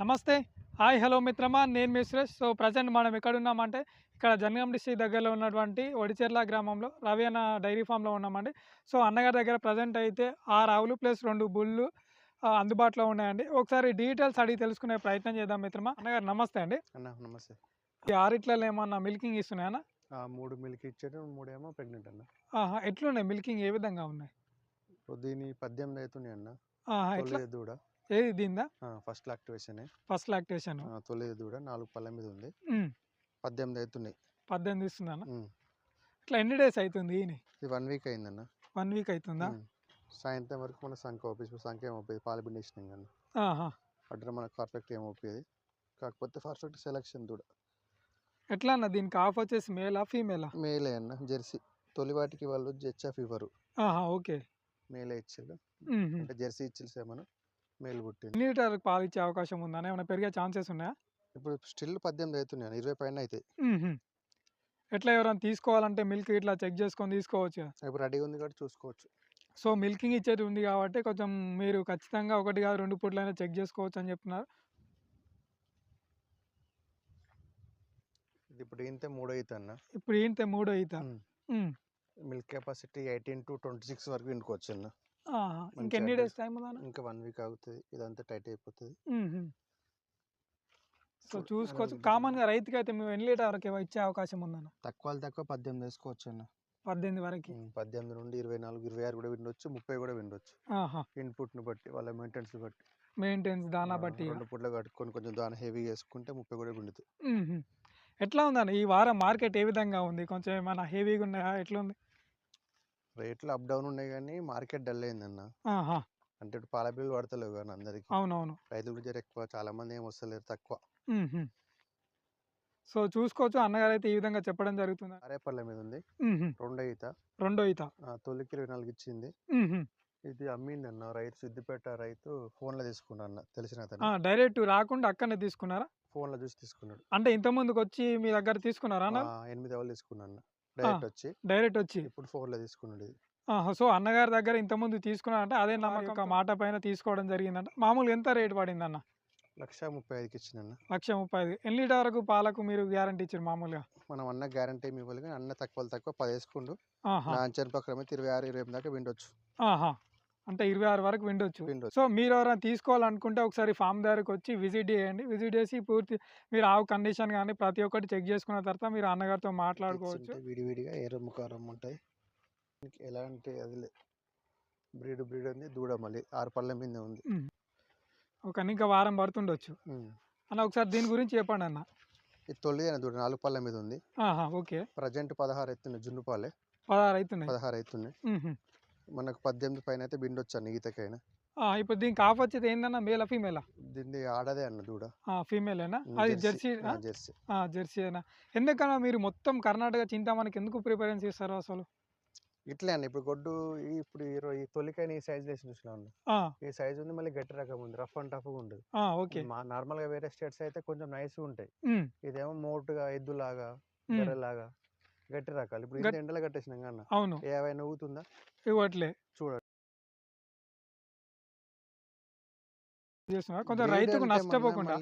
నమస్తే. Hi hello మిత్రమా. నేను మీ సురేష్. సో ప్రజెంట్ మనం ఎక్కడ ఉన్నామంటే ఇక్కడ జనగాం డిస్ట్రిక్ట్ దగ్గరలో ఉన్నటువంటి ఒడిచెర్ల గ్రామంలో రవి అన్న డైరీ ఫామ్లో ఉన్నామండి. సో అన్నగారి దగ్గర ప్రజెంట్ అయితే ఆరు ఆవులు ప్లస్ రెండు బుళ్ళు అందుబాటులో ఉన్నాయండి. ఒకసారి డీటెయిల్స్ అడిగి తెలుసుకునే ప్రయత్నం చేద్దాం మిత్రమా. అన్నగారు నమస్తే అండి. అన్న నమస్తే. ఈ ఆరిట్లలో ఏమన్నా మిల్కింగ్ ఇస్తున్నాయన్నా మూడు మిల్క్ ఇచ్చాడు మూడేమో ప్రెగ్నెంట్ అన్న. ఎట్లున్నాయి? మిల్కింగ్ ఏ విధంగా ఉన్నాయి? దీని పద్దెనిమిది అవుతున్నాయి అన్న. దూడ ఏది దీందా ఫస్ట్ లాక్టివేషన్ ఫస్ట్ లాక్టేషన్ తొలి దూడ నాలుగు పళ్ళ మీద ఉంది. పద్దెనిమిది అవుతున్నాయి పద్దెనిమిది ఇస్తుందన్న. ఇట్లా ఎన్ని డేస్ అవుతుంది ఇది వన్ వీక్ అయిందన్న. వన్ వీక్ అవుతుందా. సాయంత్రం వరకు మన సంఖ ఆఫీస్ సంఖ ఏం ఒప్పేది పాలు పిండేసినాం కానీ ఆహా! అడ్డర్ మనకు పర్ఫెక్ట్ ఏం ఒప్పేది కాకపోతే పర్ఫెక్ట్ సెలక్షన్ దూడ ఎట్లా అన్న? దీనికి ఆఫ్ వచ్చేసి మేలా ఫీమేలా? మేలే అన్న. జెర్సీ. తొలి వాటికి వాళ్ళు హెచ్ఎఫ్ ఇవ్వరు. ఓకే. మేలే ఇచ్చారు. అంటే జెర్సీ ఇచ్చేసేమను మేలు పుట్టింది ఎన్ని లీటర్లకు పాలు ఇచ్చే అవకాశం ఉందా ఏమైనా పెరిగే ఛాన్సెస్ ఉన్నాయా ఇప్పుడు స్టిల్ పద్దెనిమిది అవుతున్నాయి. ఇరవై పైన మ్మ్. ఎట్లా ఎవరైనా తీసుకోవాలంటే మిల్క్ ఇట్లా చెక్ చేసుకొని తీసుకోవచ్చు. ఇప్పుడు రెడీగా ఉంది కాబట్టి చూసుకోవచ్చు సో మిల్కింగ్ ఇచ్చేది ఉంది కాబట్టి కొంచెం మీరు ఖచ్చితంగా ఒకటి కాదు రెండు పూట్లైనా చెక్ చేసుకోవచ్చు అని చెప్తున్నారు ఇప్పుడు ఇంతే మూడో అవుతుంది అన్న ఇప్పుడు ఏంటి మూడో ఈత. మ్మ్. Milk capacity eighteen to twenty six వరకు ఆహా. మంచి ఇంకెన్ని. డేస్ టైం ఉందా ఇంకా వన్ వీక్ అవుతుంది. ఇదంతా టైట్ అయిపోతుంది. సో చూసుకోవచ్చు అలా కామన్గా రైతుకి అయితే మేము ఎన్ని లీటర్ వరకు ఇచ్చే అవకాశం ఉందన్న? తక్కువ తక్కువ పద్దెనిమిది వేసుకోవచ్చు అన్న పద్దెనిమిది వరకు? పద్దెనిమిది నుండి ఇరవై నాలుగు ఇరవై ఆరు కూడా విండొచ్చు ముప్పై కూడా విండొచ్చు. ఆహా! ఇన్పుట్ని బట్టి వాళ్ళ మెయింటెనెన్స్ బట్టి. మెయింటెన్స్ దానా బట్టి రెండు పుట్లు కట్టుకొని కొంచెం దాని హెవీ వేసుకుంటే ముప్పై కూడా విండుతుంది. ఎట్లా ఉందన్న? ఈ వారం మార్కెట్ ఏ విధంగా ఉంది? కొంచెం ఏమైనా హెవీగా ఉన్నాయా? ఎట్లా ఉంది రేట్లు అప్ డౌన్ ఉన్నాయి కానీ మార్కెట్ డల్ అయిందన్న. ఆహా! అంటే ఇప్పుడు పాల బిల్లు పడతలేవు కానీ అందరికి. అవునవును. రైతులు కూడా జర ఎక్కువ చాలా మంది ఏం వస్తలేరు తక్కువ. సో చూసుకోవచ్చు. అన్నగారు అయితే ఈ విధంగా చెప్పడం జరుగుతుంది. అరేపల్లె మీద ఉంది. రెండో ఈత. రెండో ఈత. ఆ, తొలికి ఇరవై నాలుగు ఇచ్చింది. ఇది అమ్మింది అన్న రైతు సిద్దిపేట రైతు ఫోన్లో తీసుకున్నా అన్న తెలిసిన ఆ, అతను డైరెక్ట్ రాకుండా అక్కడనే తీసుకున్నారా? ఫోన్లో చూసి తీసుకున్నాడు. అంటే ఇంత ముందుకు వచ్చి మీ దగ్గర తీసుకున్నారా అన్న? ఆ, ఎనిమిది వాళ్ళు తీసుకున్నా అన్న డైరెక్ట్ వచ్చి డైరెక్ట్ వచ్చి ఇప్పుడు ఫోన్లో తీసుకున్నాడు. ఇది ఆహా, సో అన్నగారి దగ్గర ఇంత ముందు తీసుకున్నారంటే అదే నమ్మకం ఒక మాట పైన తీసుకోవడం జరిగిందంట. మామూలుగా ఎంత రేట్ పడింది అన్న లక్ష ముప్పై ఐదుకి ఇచ్చిన అన్న లక్ష ముప్పై ఐదు. ఎన్ని లీటర్ వరకు పాలకు మీరు గ్యారంటీ ఇచ్చారు మామూలుగా? మనం అన్న గ్యారంటీ ఏమి ఇవ్వాలి కానీ అన్న తక్కువ తక్కువ పది వేసుకుండు. ఆహా! నా అంచనా ప్రకారం ఇరవై ఆరు ఇరవై ఎనిమిది దాకా విండొచ్చు. అంటే ఇరవై ఆరు వరకు విండొచ్చు. సో మీరు ఎవరైనా తీసుకోవాలనుకుంటే ఒకసారి ఫామ్ దగ్గరకు వచ్చి విజిట్ చేయండి. విజిట్ చేసి పూర్తి మీరు ఆవు కండిషన్ కానీ ప్రతి ఒక్కటి చెక్ చేసుకున్న తర్వాత మీరు అన్నగారితో మాట్లాడుకోవచ్చు. విడివిడిగా ఏ రొమ్ము కారం ఉంటాయి ఎలాంటి అది బ్రీడ్ బ్రీడ్ ఉంది దూడ మళ్ళీ ఆరు పళ్ళ మీద ఉంది. ఒక ఇంకా వారం పడుతుండొచ్చు. అన్న ఒకసారి దీని గురించి చెప్పండి అన్న. ఇది తొలిదైన దూడ నాలుగు పళ్ళ మీద ఉంది. ఓకే. ప్రజెంట్ పదహారు అవుతున్నాయి జున్ను పాలే. పదహారు అవుతున్నాయి పదహారు అవుతున్నాయి. మనకు పద్దెనిమిది పైన అయితే బిండొచ్చు అన్న ఈతకైనా ఇప్పుడు దీనికి ఆఫ్ వచ్చేది ఏందన్న మేలా ఫీమేలా? దీన్ని ఆడదే అన్న దూడ. ఫీమేలేనా? ఉమ్, అది జెర్సీ. Jersey Jersey. అయినా. ఎందుకన్నా మీరు మొత్తం కర్ణాటక చింతామణికి ఎందుకు ప్రిఫరెన్స్ ఇస్తారు అసలు? ఇట్లే అన్న ఇప్పుడు గొడ్డు ఇప్పుడు ఈ తొలికైన ఈ సైజ్ వేసి ఆ, ఈ సైజ్ ఉంది మళ్ళీ గట్టి రకం ఉంది రఫ్ అండ్ టఫ్గా ఉండదు. ఆ, ఓకే. మా నార్మల్గా వేరే స్టేట్స్ అయితే కొంచెం నైస్ ఉంటాయి. ఇదేమో మోటుగా ఎద్దులాగా బెర్రెలాగా గట్టి రకాలు. ఇప్పుడు ఎండలో కట్టేసినాం కన్నా అవును. ఏవైనా ఊగుతుందా ఇవ్వట్లే. చూడండి రైతుకు నష్టపోకుండా.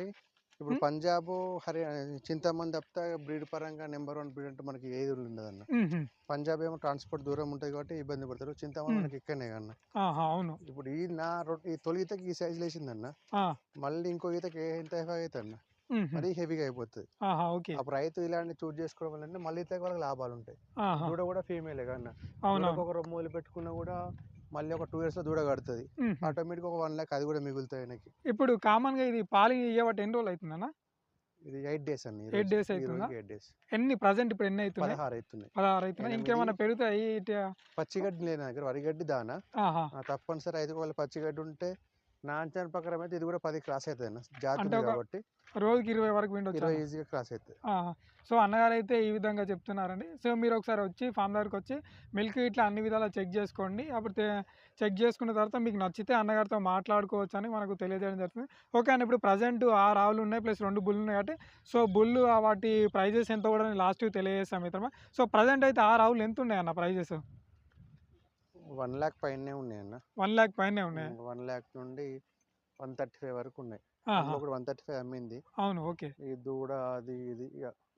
ఇప్పుడు. పంజాబ్ హర్యానా చింతమంది తప్పితే బ్రీడ్ పరంగా నెంబర్ వన్ బ్రీడ్ అంటే మనకి ఏది ఉండదు అన్న. పంజాబ్ ఏమో ట్రాన్స్పోర్ట్ దూరం ఉంటుంది కాబట్టి ఇబ్బంది పడతారు. చింతమంది. మనకి ఇక్కడనే కన్నా. అవును. ఇప్పుడు ఈ నా ఈ తొలి ఈతకి ఈ సైజ్ లేచిందన్న మళ్ళీ ఇంకో ఈతకి ఎంత అవుతుంది అన్న. మరీ హెవీగా అయిపోతుంది. ఓకే. అప్పుడు రైతు ఇలాంటి చూస్ చేసుకోవడం వల్ల మళ్ళీ ఈతకి వాళ్ళకి లాభాలు ఉంటాయి. దూడ కూడా ఫీమేలే దూడకు ఒక రొమ్ములు పెట్టుకున్నా కూడా మళ్ళీ ఒక టూ ఇయర్స్లో దూడ కడుతుంది. ఆటోమేటిక్ ఒక వన్ ల్యాక్ అది కూడా మిగులుతాయి ఆయనకి. ఇప్పుడు కామన్గా ఇది పాలు ఇవ్వబట్టి ఎన్ని రోజులు అవుతుందన్న? ఇది ఎయిట్ డేస్ అండి Eight days అవుతుందా? ఎయిట్ డేస్ ఎన్ని ప్రజెంట్ ఇప్పుడు ఎన్ని అవుతున్నాయి? పదహారు అవుతున్నాయి. పదహారు ఎనిమిది. ఇంకేమైనా పెరుగుతాయి? పచ్చిగడ్డి లేని దగ్గర వరిగడ్డి దానా. తప్పనిసరి ఐదు వాళ్ళ పచ్చిగడ్డి ఉంటే నా అంచనా ప్రకారం అయితే ఇది కూడా పది క్రాస్ అవుతుంది జాతి కాబట్టి రోజుకి ఇరవై వరకు విండొచ్చు ఇరవై ఈజీగా క్రాస్ అవుతుంది. సో అన్నగారు అయితే ఈ విధంగా చెప్తున్నారండి. సో మీరు ఒకసారి వచ్చి ఫామ్ దగ్గరకు వచ్చి మిల్క్ ఇట్లా అన్ని విధాలా చెక్ చేసుకోండి. అప్పుడు చెక్ చేసుకున్న తర్వాత మీకు నచ్చితే అన్నగారితో మాట్లాడుకోవచ్చు అని మనకు తెలియజేయడం జరుగుతుంది. ఓకే అండి ఇప్పుడు ప్రజెంట్ ఆరు ఆవులు ఉన్నాయి ప్లస్ రెండు బుల్లు ఉన్నాయి కాబట్టి సో బుల్లు వాటి ప్రైజెస్ ఎంత కూడా లాస్ట్ తెలియజేస్తాం మిత్రమా. సో ప్రజెంట్ అయితే ఆరు ఆవులు ఎంత ఉన్నాయి అన్న ప్రైజెస్ వన్ ల్యాక్ పైనే ఉన్నాయి అన్న వన్ ల్యాక్ పైనే ఉన్నాయి? వన్ ల్యాక్ నుండి వన్ థర్టీ ఫైవ్ వరకు ఉన్నాయి. కూడా వన్ థర్టీ ఫైవ్ అమ్మింది. అవును ఓకే. ఈ దూడ అది ఇది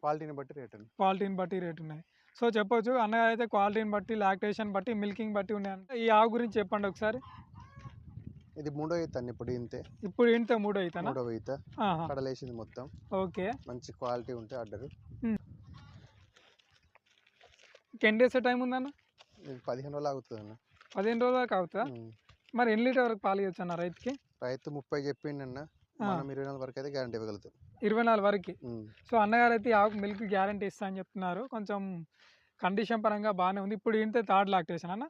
క్వాలిటీని బట్టి రేట్ అండి. క్వాలిటీని బట్టి రేట్ ఉన్నాయి. సో చెప్పొచ్చు అన్నగారు అయితే క్వాలిటీని బట్టి లాక్టేషన్ బట్టి మిల్కింగ్ బట్టి ఉన్నాయంటే. ఈ ఆవు గురించి చెప్పండి ఒకసారి. ఇది మూడో ఈత అండి ఇప్పుడు ఇంతే. ఇప్పుడు ఇంత మూడో అవుతానా మూడో ఈత. కడలేసింది మొత్తం. ఓకే. మంచి క్వాలిటీ ఉంటే ఆర్డర్. ఎన్ని డేస్ టైం ఉందన్న? ఇది పదిహేను రోజులు ఆగుతుంది అన్న పదిహేను రోజుల వరకు అవుతా. మరి ఎన్ని లీటర్ వరకు పాలు ఇవ్వచ్చు అన్న రైతుకి? రైతు ముప్పై చెప్పిండు అన్న. మనం ఇరవై నాలుగు వరకు అయితే గ్యారంటీ ఇవ్వగలుగుతాం. ఇరవై నాలుగు వరకు. సో అన్నగారు అయితే ఈ ఆవుకు మిల్క్ గ్యారంటీ ఇస్తా అని చెప్తున్నారు. కొంచెం కండిషన్ పరంగా బాగానే ఉంది. ఇప్పుడు ఇంతే థర్డ్ లాక్టేషన్ అన్న?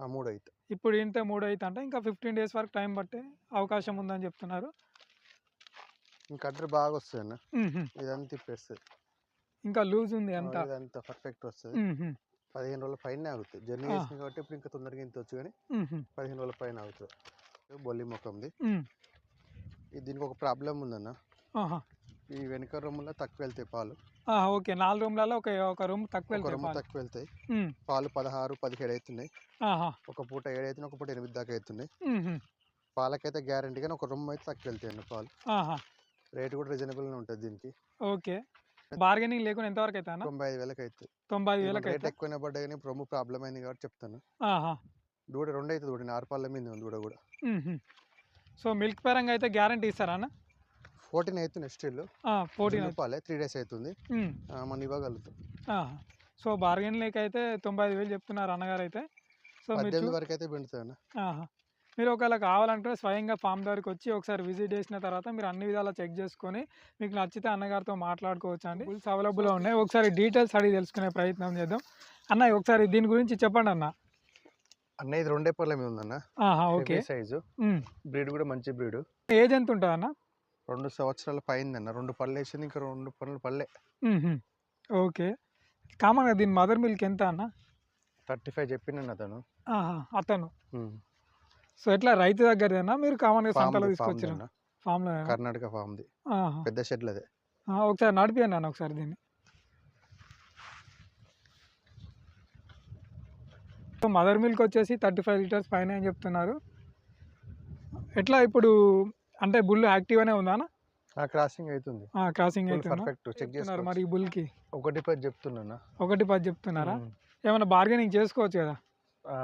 ఆ మూడో ఈత ఇప్పుడు ఇంతే మూడు అయితే అంటే. ఇంకా ఫిఫ్టీన్ డేస్ వరకు టైం పట్టే అవకాశం ఉందని చెప్తున్నారు. ఇంకా అడ్డర్ బాగా వస్తుంది అన్న. ఇదంతా తిప్పేస్తుంది ఇంకా లూజ్ ఉంది అంతా. ఇదంతా పర్ఫెక్ట్ వస్తుంది. పదిహేను రోజుల పైన ఆగుతుంది జర్నీ. చేసింది కాబట్టి ఇప్పుడు ఇంకా తొందరగా ఇంత వచ్చు కానీ. పదిహేను రోజుల పైన ఆగుతుంది బొల్లి. ఇది దీనికి ఒక ప్రాబ్లం ఉందన్న. ఈ వెనక రూమ్లో తక్కువ వెళ్తాయి పాలు ఓకే నాలుగు రూమ్లలో ఒక ఒక రూమ్ తక్కువ రూమ్. తక్కువ వెళ్తాయి. పాలు పదహారు పదిహేడు అవుతున్నాయి. ఒక పూట ఏడు అవుతున్నాయి ఒక పూట ఎనిమిది దాకా అవుతున్నాయి. పాలకైతే గ్యారంటీ కానీ ఒక రూమ్ అయితే తక్కువ వెళ్తాయి అన్న పాలు. రేట్ కూడా రీజనబుల్గా ఉంటుంది దీనికి ఓకే బార్గెనింగ్ లేకుండా ఎంతవరకు అవుతా అన్న తొంభై ఐదు వేలకు అవుతుంది తొంభై ఐదు వేలకు రేట్ అవుతా ఎక్కువనే పడ్డా కానీ రొమ్ము ప్రాబ్లం అయింది కాబట్టి చెప్తాను. దూడ రెండు అవుతుంది దూడ ఆరు పాల మీద ఉంది దూడ కూడా. సో మిల్క్ పరంగా అయితే గ్యారంటీ ఇస్తారా అన్న? ఫోర్టీన్ అవుతుంది స్టిల్. ఫోర్టీన్ పాలే త్రీ డేస్ అవుతుంది మనం ఇవ్వగలుగుతాం. సో బార్గెన్ లేక అయితే తొంభై ఐదు వేలు చెప్తున్నారు అన్నగారు అయితే సో పద్దెనిమిది వరకు అయితే పిండుతుంది. మీరు ఒకవేళ కావాలంటే స్వయంగా ఫామ్ దగ్గరికి వచ్చి ఒకసారి విజిట్ చేసిన తర్వాత మీరు అన్ని విధాలా చెక్ చేసుకొని మీకు నచ్చితే అన్నగారితో మాట్లాడుకోవచ్చు అండి. ఫుల్స్ అవైలబుల్గా ఉన్నాయి. ఒకసారి డీటెయిల్స్ అడిగి తెలుసుకునే ప్రయత్నం చేద్దాం. అన్న ఒకసారి దీని గురించి చెప్పండి అన్న. అన్న ఇది రెండే పళ్ళ మీద ఉందన్న. ఓకే. సైజు బ్రీడ్ కూడా మంచి బ్రీడ్ ఏజ్ ఎంత ఉంటుంది అన్న? రెండు సంవత్సరాల పైంది అన్న రెండు పళ్ళు వేసింది ఇంకా రెండు పళ్ళు పళ్ళే. ఓకే. కామన్గా దీని మదర్ మిల్క్ ఎంత అన్న? థర్టీ ఫైవ్ చెప్పిండు అతను. అతను. సో ఎట్లా? రైతు దగ్గరేనా మీరు కామన్గా Farm సంతలో ది, ది తీసుకొచ్చిన అన్న. ఫామ్లో కర్ణాటక ఫామ్ది. పెద్ద షెడ్లదే ఒకసారి నడిపియండి అన్న ఒకసారి దీన్ని. మదర్ మిల్క్ వచ్చేసి థర్టీ ఫైవ్ లీటర్స్ పైన అని చెప్తున్నారు. ఎట్లా ఇప్పుడు అంటే బుల్ యాక్టివ్గానే ఉందా అన్న? ఆ క్రాసింగ్ అవుతుంది క్రాసింగ్ పర్ఫెక్ట్ చెక్ మరి ఈ బుల్కి. ఒకటి పది చెప్తున్నా ఒకటి పది చెప్తున్నారా? ఏమైనా బార్గెనింగ్ చేసుకోవచ్చు కదా?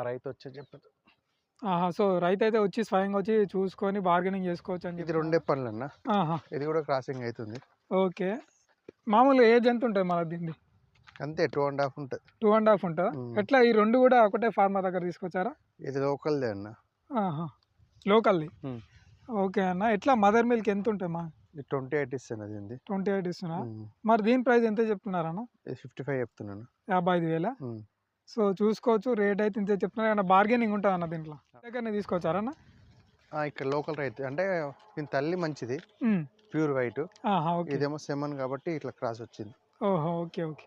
రైతు వచ్చి ఆహా సో రైతు అయితే వచ్చి స్వయంగా వచ్చి చూసుకొని బార్గెనింగ్ చేసుకోవచ్చు అని ఇది రెండే పనులు అన్న ఇది కూడా క్రాసింగ్ అవుతుంది ఓకే. మామూలుగా ఏజ్ ఎంత ఉంటుంది మన దీన్ని? అంతే టూ అండ్ హాఫ్ ఉంటుంది. టూ అండ్ హాఫ్ ఉంటుందా. ఎట్లా ఈ రెండు కూడా ఒకటే ఫార్మర్ దగ్గర తీసుకొచ్చారా? ఇది లోకల్దే అన్న. లోకల్ది. ఓకే అన్న. ఎట్లా మదర్ మిల్క్ ఎంత ఉంటుంది మా? ట్వంటీ ఎయిట్ ఇస్తాను అది ట్వంటీ ఎయిట్ ఇస్తున్నా మరి దీని ప్రైస్ ఎంత చెప్తున్నారన్న ఇది ఫిఫ్టీ ఫైవ్ చెప్తున్నాను. యాభై ఐదు వేల. సో చూసుకోవచ్చు రేట్ అయితే ఇంత చెప్తున్నారు. ఏమన్నా బార్గెనింగ్ ఉంటుంది అన్న దీంట్లో? దగ్గరనే తీసుకొచ్చారన్న ఆ, ఇక్కడ లోకల్ రైతు అంటే దీని తల్లి మంచిది. ప్యూర్ వైట్ ఇదేమో సెమన్ కాబట్టి ఇట్లా క్రాస్ వచ్చింది. ఓహో ఓకే ఓకే.